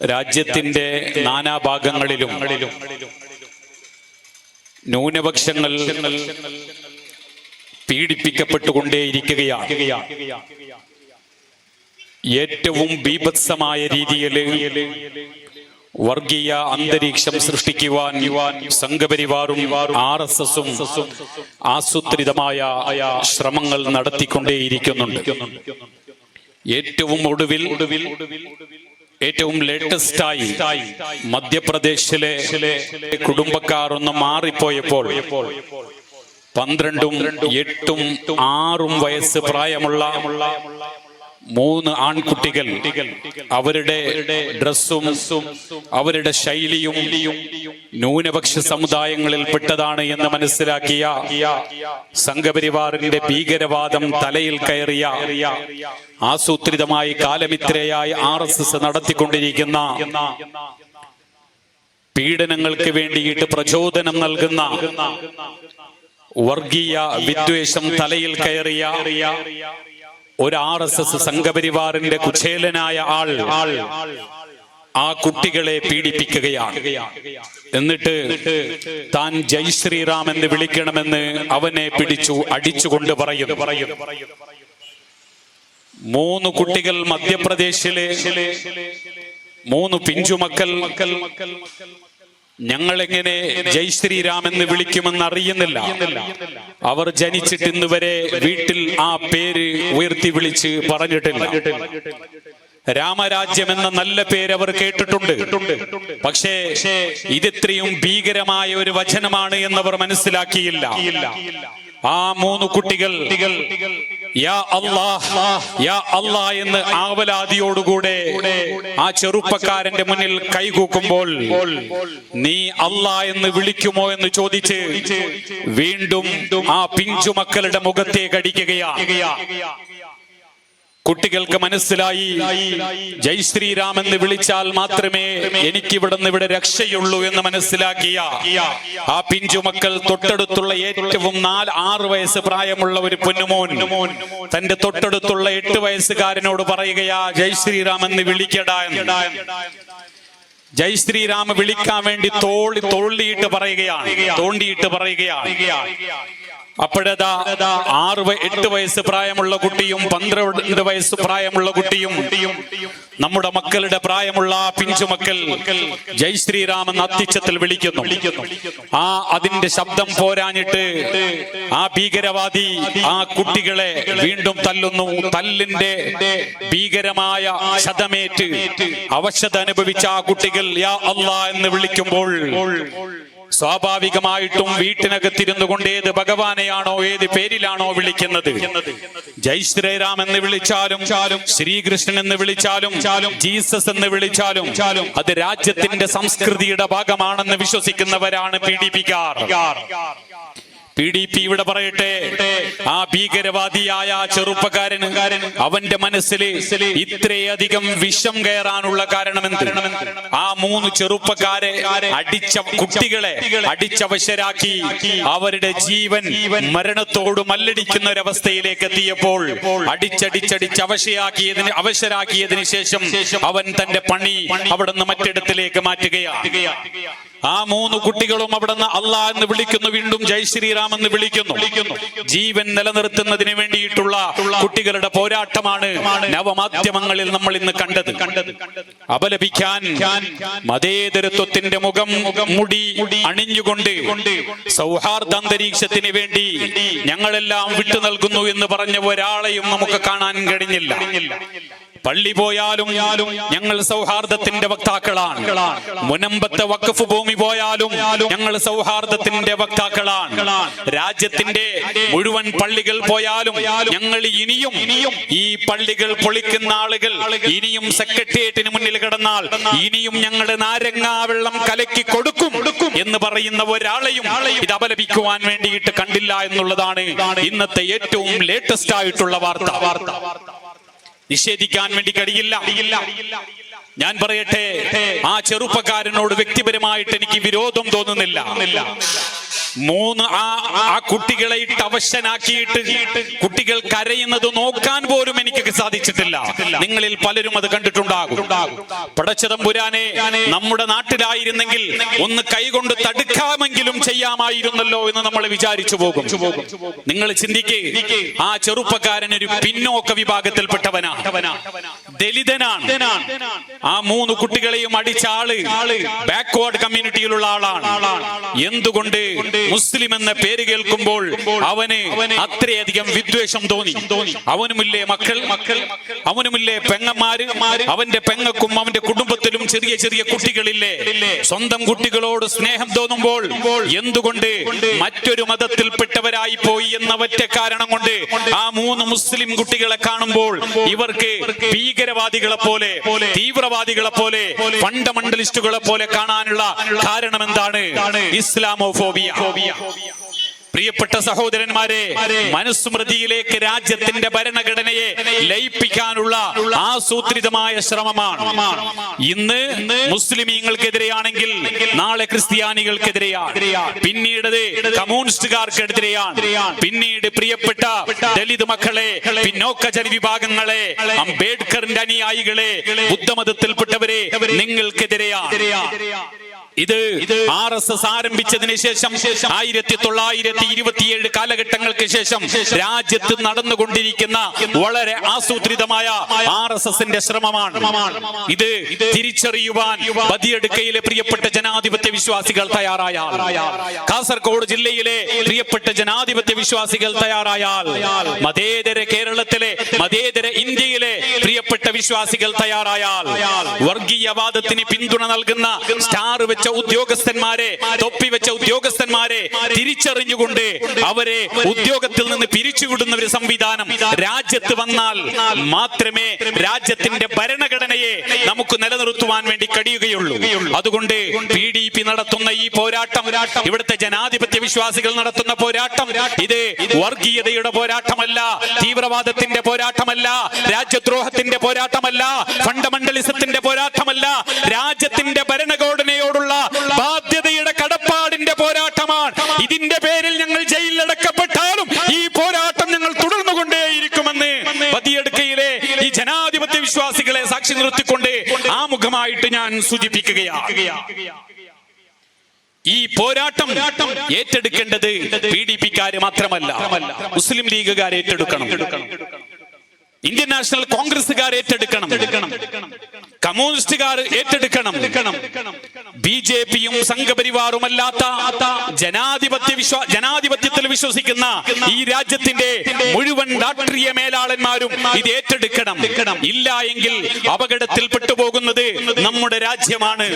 രാജ്യത്തിന്റെ നാനാഭാഗങ്ങളിലും ന്യൂനപക്ഷങ്ങൾ പീഡിപ്പിക്കപ്പെട്ടുകൊണ്ടേയിരിക്കുകയാണ്. ഏറ്റവും ബീഭത്സമായ രീതിയിൽ വർഗീയ അന്തരീക്ഷം സൃഷ്ടിക്കുവാൻ സംഘപരിവാറും ആർ എസ് എസും ആസൂത്രിതമായ ശ്രമങ്ങൾ നടത്തിക്കൊണ്ടേയിരിക്കുന്നുണ്ട്. ഏറ്റവും ഒടുവിൽ ഏറ്റവും ലേറ്റസ്റ്റ് ആയി മധ്യപ്രദേശിലെ കുടുംബക്കാർ ഒന്ന് മാറിപ്പോയപ്പോൾ പന്ത്രണ്ടും എട്ടും ആറും വയസ്സ് പ്രായമുള്ള മൂന്ന് ആൺകുട്ടികൾ അവരുടെ ഡ്രസ്സും അവരുടെ ശൈലിയും ന്യൂനപക്ഷ സമുദായങ്ങളിൽ പെട്ടതാണ് എന്ന് മനസ്സിലാക്കിയ സംഘപരിവാറിന്റെ ഭീകരവാദം തലയിൽ കയറിയ ആസൂത്രിതമായി കാലമിത്രയായി ആർ എസ് എസ് നടത്തിക്കൊണ്ടിരിക്കുന്ന പീഡനങ്ങൾക്ക് വേണ്ടിയിട്ട് പ്രചോദനം നൽകുന്ന വർഗീയ വിദ്വേഷം തലയിൽ കയറിയ ഒരു ആർ എസ് എസ് സംഘപരിവാറിന്റെ കുചേലനായ ആൾ ആ കുട്ടികളെ പീഡിപ്പിക്കുകയാണ്. എന്നിട്ട് താൻ ജയ് ശ്രീറാം എന്ന് വിളിക്കണമെന്ന് അവനെ പിടിച്ചു അടിച്ചുകൊണ്ട് പറയുന്നു. പറയുന്നു മൂന്ന് കുട്ടികൾ മധ്യപ്രദേശിലെ മൂന്ന് പിഞ്ചുമക്കൾ. ഞങ്ങൾ എങ്ങനെ ജയ് ശ്രീരാം എന്ന് വിളിക്കുമെന്ന് അറിയുന്നില്ല. അവർ ജനിച്ചിട്ട് ഇന്ന് വരെ വീട്ടിൽ ആ പേര് ഉയർത്തി വിളിച്ച് പറഞ്ഞിട്ടില്ല. രാമരാജ്യം എന്ന നല്ല പേര് അവർ കേട്ടിട്ടുണ്ട്. പക്ഷേ ഇതിത്രയും ഭീകരമായ ഒരു വചനമാണ് എന്നവർ മനസ്സിലാക്കിയില്ല. ആ മൂന്ന് കുട്ടികൾ യാ അല്ലാഹ് യാ അല്ലാഹ് എന്ന് ആവലാതിയോടുകൂടെ ആ ചെറുപ്പക്കാരന്റെ മുന്നിൽ കൈകൂക്കുമ്പോൾ നീ അല്ലാ എന്ന് വിളിക്കുമോ എന്ന് ചോദിച്ച് വീണ്ടും ആ പിഞ്ചു മക്കളുടെ മുഖത്തേക്ക് അടിക്കുകയാണ് കുട്ടികൾക്ക് മനസ്സിലായി. ജയ് ശ്രീരാം എന്ന് വിളിച്ചാൽ മാത്രമേ എനിക്ക് നിന്ന് ഇവിടെ രക്ഷയുള്ളൂ എന്ന് മനസ്സിലാക്കിയ. ആ പിഞ്ചുമക്കൾ തൊട്ടടുത്തുള്ള ഏറ്റവും നാല് ആറ് വയസ്സ് പ്രായമുള്ള ഒരു പൊന്നുമോൻ തന്റെ തൊട്ടടുത്തുള്ള എട്ട് വയസ്സുകാരനോട് പറയുകയാ ജയ് ശ്രീരാം എന്ന് വിളിക്കടാ ജയ് ശ്രീരാമ വിളിക്കാൻ വേണ്ടി തോളി തോണ്ടിയിട്ട് പറയുകയാണ് തോണ്ടിയിട്ട് പറയുകയാണ്. അപ്പോഴതാ ആറ് എട്ട് വയസ്സ് പ്രായമുള്ള കുട്ടിയും പന്ത്രണ്ട് വയസ്സ് പ്രായമുള്ള കുട്ടിയും നമ്മുടെ മക്കളുടെ പ്രായമുള്ള പിഞ്ചു മക്കൾ ജയ് ശ്രീരാമൻ എന്ന അത്തിച്ചത്തിൽ വിളിക്കുന്നു. ആ അതിന്റെ ശബ്ദം പോരാഞ്ഞിട്ട് ആ ഭീകരവാദി ആ കുട്ടികളെ വീണ്ടും തല്ലുന്നു. തല്ലിന്റെ ഭീകരമായ ശതമേറ്റ് അവശത അനുഭവിച്ച ആ കുട്ടികൾ യാ അല്ലാ എന്ന് വിളിക്കുമ്പോൾ സ്വാഭാവികമായിട്ടും വീട്ടിനകത്തിരുന്നു കൊണ്ട് ഏത് ഭഗവാനെയാണോ ഏത് പേരിലാണോ വിളിക്കുന്നത്? ജയ് ശ്രീറാം എന്ന് വിളിച്ചാലും ശ്രീകൃഷ്ണൻ എന്ന് വിളിച്ചാലും ജീസസ് എന്ന് വിളിച്ചാലും അത് രാജ്യത്തിന്റെ സംസ്കൃതിയുടെ ഭാഗമാണെന്ന് വിശ്വസിക്കുന്നവരാണ് പി ഡി പിക്കാർ. പി ഡി പി ഇവിടെ പറയട്ടെ. ആ ഭീകരവാദിയായ ചെറുപ്പക്കാരൻ അവന്റെ മനസ്സിൽ ഇത്രയധികം വിഷം കയറാനുള്ള കാരണം ആ മൂന്ന് ചെറുപ്പക്കാരെ അടിച്ച കുട്ടികളെ അടിച്ചവശരാക്കി അവരുടെ ജീവൻ മരണത്തോട് മല്ലടിക്കുന്ന ഒരവസ്ഥയിലേക്ക് എത്തിയപ്പോൾ അടിച്ചടിച്ചടിച്ച് അവശയാക്കിയതിന് അവശരാക്കിയതിനു ശേഷം അവൻ തന്റെ പണി അവിടുന്ന് മറ്റിടത്തിലേക്ക് മാറ്റുകയാണ്. ആ മൂന്ന് കുട്ടികളും അവിടുന്ന് അള്ളാ എന്ന് വിളിക്കുന്നു. വീണ്ടും ജയ് ശ്രീറാം എന്ന് വിളിക്കുന്നു. ജീവൻ നിലനിർത്തുന്നതിന് വേണ്ടിയിട്ടുള്ള കുട്ടികളുടെ പോരാട്ടമാണ് നവമാധ്യമങ്ങളിൽ നമ്മൾ ഇന്ന് കണ്ടത്. അപലപിക്കാൻ മതേതരത്വത്തിന്റെ മുഖം മുടി അണിഞ്ഞുകൊണ്ട് സൗഹാർദ്ദ അന്തരീക്ഷത്തിന് വേണ്ടി ഞങ്ങളെല്ലാം വിട്ടു നൽകുന്നു എന്ന് പറഞ്ഞ ഒരാളെയും നമുക്ക് കാണാൻ കഴിഞ്ഞില്ല. പള്ളി പോയാലും ഞങ്ങൾ സൗഹാർദ്ദത്തിന്റെ വക്താക്കളാണ്. മുനമ്പത്തെ വഖഫ് ഭൂമി പോയാലും ഞങ്ങൾ സൗഹാർദ്ദത്തിന്റെ വക്താക്കളാണ്. രാജ്യത്തിന്റെ മുഴുവൻ പള്ളികൾ പോയാലും ഞങ്ങൾ ഇനിയും ഈ പള്ളികൾ പൊളിക്കുന്ന ആളുകൾ ഇനിയും സെക്രട്ടേറിയറ്റിന് മുന്നിൽ കിടന്നാൽ ഇനിയും ഞങ്ങളുടെ നാരങ്ങാ വെള്ളം കലക്കി കൊടുക്കും എന്ന് പറയുന്ന ഒരാളെയും ഇത് അപലപിക്കുവാൻ വേണ്ടിയിട്ട് കണ്ടില്ല എന്നുള്ളതാണ് ഇന്നത്തെ ഏറ്റവും ലേറ്റസ്റ്റ് ആയിട്ടുള്ള വാർത്ത വാർത്ത. നിഷേധിക്കാൻ വേണ്ടി കഴിയില്ല. ഞാൻ പറയട്ടെ ആ ചെറുപ്പക്കാരനോട് വ്യക്തിപരമായിട്ട് എനിക്ക് വിരോധം തോന്നുന്നില്ല. മൂന്ന് ആ ആ കുട്ടികളെ ഇട്ട് അവശനാക്കിയിട്ട് കുട്ടികൾ കരയുന്നത് നോക്കാൻ പോലും എനിക്ക് സാധിച്ചിട്ടില്ല. നിങ്ങളിൽ പലരും അത് കണ്ടിട്ടുണ്ടാകും. പടച്ചതമ്പുരാനെ നമ്മുടെ നാട്ടിലായിരുന്നെങ്കിൽ ഒന്ന് കൈകൊണ്ട് തടുക്കാമെങ്കിലും ചെയ്യാമായിരുന്നല്ലോ എന്ന് നമ്മൾ വിചാരിച്ചു പോകും. നിങ്ങൾ ചിന്തിക്കേ ആ ചെറുപ്പക്കാരൻ ഒരു പിന്നോക്ക വിഭാഗത്തിൽപ്പെട്ടവനാ. ദലിതനാണ്. ആ മൂന്ന് കുട്ടികളെയും അടിച്ച ആൾ ബാക്ക്വേർഡ് കമ്മ്യൂണിറ്റിയിലുള്ള ആളാണ്. എന്തുകൊണ്ട്? മുസ്ലിം എന്ന പേര് കേൾക്കുമ്പോൾ അവന് അത്രയധികം വിദ്വേഷം തോന്നി. അവനുമില്ലേ മക്കൾ? അവനുമില്ലേ പെങ്ങന്മാര്? അവന്റെ പെങ്ങക്കും അവന്റെ കുടുംബത്തിലും ചെറിയ ചെറിയ കുട്ടികളില്ലേ? സ്വന്തം കുട്ടികളോട് സ്നേഹം തോന്നുമ്പോൾ എന്തുകൊണ്ട് മറ്റൊരു മതത്തിൽപ്പെട്ടവരായി പോയി എന്ന ഒറ്റ കാരണം കൊണ്ട് ആ മൂന്ന് മുസ്ലിം കുട്ടികളെ കാണുമ്പോൾ ഇവർക്ക് ഭീകരവാദികളെ പോലെ തീവ്രവാദികളെ പോലെ ഫണ്ടമെന്റലിസ്റ്റുകളെ പോലെ കാണാനുള്ള കാരണം എന്താണ് ഇസ്ലാമോഫോബിയ. പ്രിയപ്പെട്ട സഹോദരന്മാരെ മനുസ്മൃതിയിലേക്ക് രാജ്യത്തിന്റെ ഭരണഘടനയെ ലയിപ്പിക്കാനുള്ള ആസൂത്രിതമായ ശ്രമമാണ്. ഇന്ന് മുസ്ലിമീങ്ങൾക്കെതിരെയാണെങ്കിൽ നാളെ ക്രിസ്ത്യാനികൾക്കെതിരെയാണ്. പിന്നീട് കമ്മ്യൂണിസ്റ്റുകാർക്കെതിരെയാണ്. പിന്നീട് പ്രിയപ്പെട്ട ദളിത് മക്കളെ പിന്നോക്ക ജനവിഭാഗങ്ങളെ അംബേദ്കറിന്റെ അനുയായികളെ ബുദ്ധമതത്തിൽപ്പെട്ടവരെ നിങ്ങൾക്കെതിരെയാണ്. ഇത് ആർ എസ് എസ് ആരംഭിച്ചതിന് ശേഷം ആയിരത്തി തൊള്ളായിരത്തി ഇരുപത്തിയേഴ് കാലഘട്ടങ്ങൾക്ക് ശേഷം രാജ്യത്ത് നടന്നുകൊണ്ടിരിക്കുന്ന വളരെ ആസൂത്രിതമായ ആർ എസ് എസിന്റെ ശ്രമമാണ്. ഇത് തിരിച്ചറിയുവാൻ ബദിയടുക്കയിലെ പ്രിയപ്പെട്ട ജനാധിപത്യ വിശ്വാസികൾ തയ്യാറായാൽ കാസർഗോഡ് ജില്ലയിലെ പ്രിയപ്പെട്ട ജനാധിപത്യ വിശ്വാസികൾ തയ്യാറായാൽ മതേതര കേരളത്തിലെ മതേതര ഇന്ത്യയിലെ പ്രിയപ്പെട്ട വിശ്വാസികൾ തയ്യാറായാൽ വർഗീയവാദത്തിന് പിന്തുണ നൽകുന്ന സ്റ്റാർ വെച്ച ഉദ്യോഗസ്ഥന്മാരെ തൊപ്പി വെച്ച ഉദ്യോഗസ്ഥന്മാരെ തിരിച്ചറിഞ്ഞുകൊണ്ട് അവരെ ഉദ്യോഗത്തിൽ നിന്ന് പിരിച്ചുവിടുന്ന ഒരു സംവിധാനം രാജ്യത്ത് വന്നാൽ മാത്രമേ രാജ്യത്തിന്റെ ഭരണഘടനയെ നമുക്ക് നിലനിർത്തുവാൻ വേണ്ടി കഴിയുകയുള്ളൂ. അതുകൊണ്ട് പി ഡി പി നടത്തുന്ന ഈ പോരാട്ടം ഇവിടുത്തെ ജനാധിപത്യ വിശ്വാസികൾ നടത്തുന്ന പോരാട്ടം ഇത് വർഗീയതയുടെ പോരാട്ടമല്ല തീവ്രവാദത്തിന്റെ പോരാട്ടമല്ല രാജ്യദ്രോഹത്തിന്റെ പോരാട്ടമല്ല ഫണ്ടമെന്റലിസത്തിന്റെ പോരാട്ടമല്ല രാജ്യത്തിന്റെ ഭരണഘടനയോടുള്ള ഞാൻ സൂചിപ്പിക്കുകയാണ്. ഈ പോരാട്ടം ഏറ്റെടുക്കേണ്ടത് പി ഡി പിക്കാര് മാത്രമല്ല. മുസ്ലിം ലീഗുകാർ ഏറ്റെടുക്കണം. ഇന്ത്യൻ നാഷണൽ കോൺഗ്രസുകാർ ഏറ്റെടുക്കണം. കമ്മ്യൂണിസ്റ്റുകാർ ഏറ്റെടുക്കണം. ബി ജെ പിയും സംഘപരിവാറുമല്ലാത്ത ജനാധിപത്യ വിശ്വാ ജനാധിപത്യത്തിൽ വിശ്വസിക്കുന്ന ഈ രാജ്യത്തിന്റെ മുഴുവൻ രാഷ്ട്രീയ മേലാളന്മാരും ഇത് ഏറ്റെടുക്കണം. ഇല്ല എങ്കിൽ അപകടത്തിൽ പെട്ടുപോകുന്നത് നമ്മുടെ രാജ്യമാണ്.